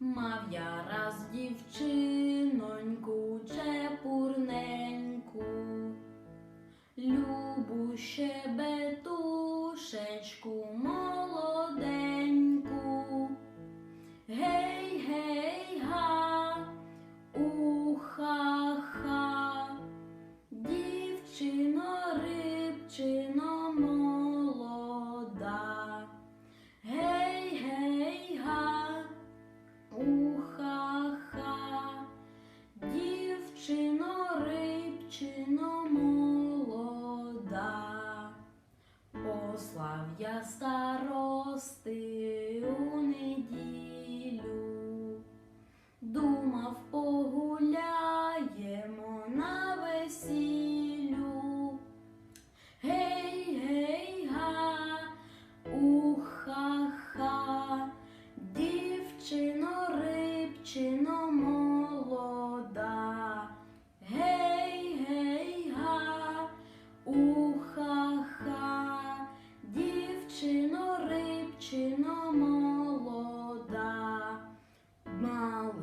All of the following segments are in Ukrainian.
Мав я раз дівчиноньку чепурненьку, любу щебетушечку я старости у.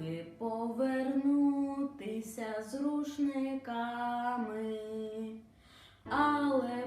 Аби повернутися з рушниками, але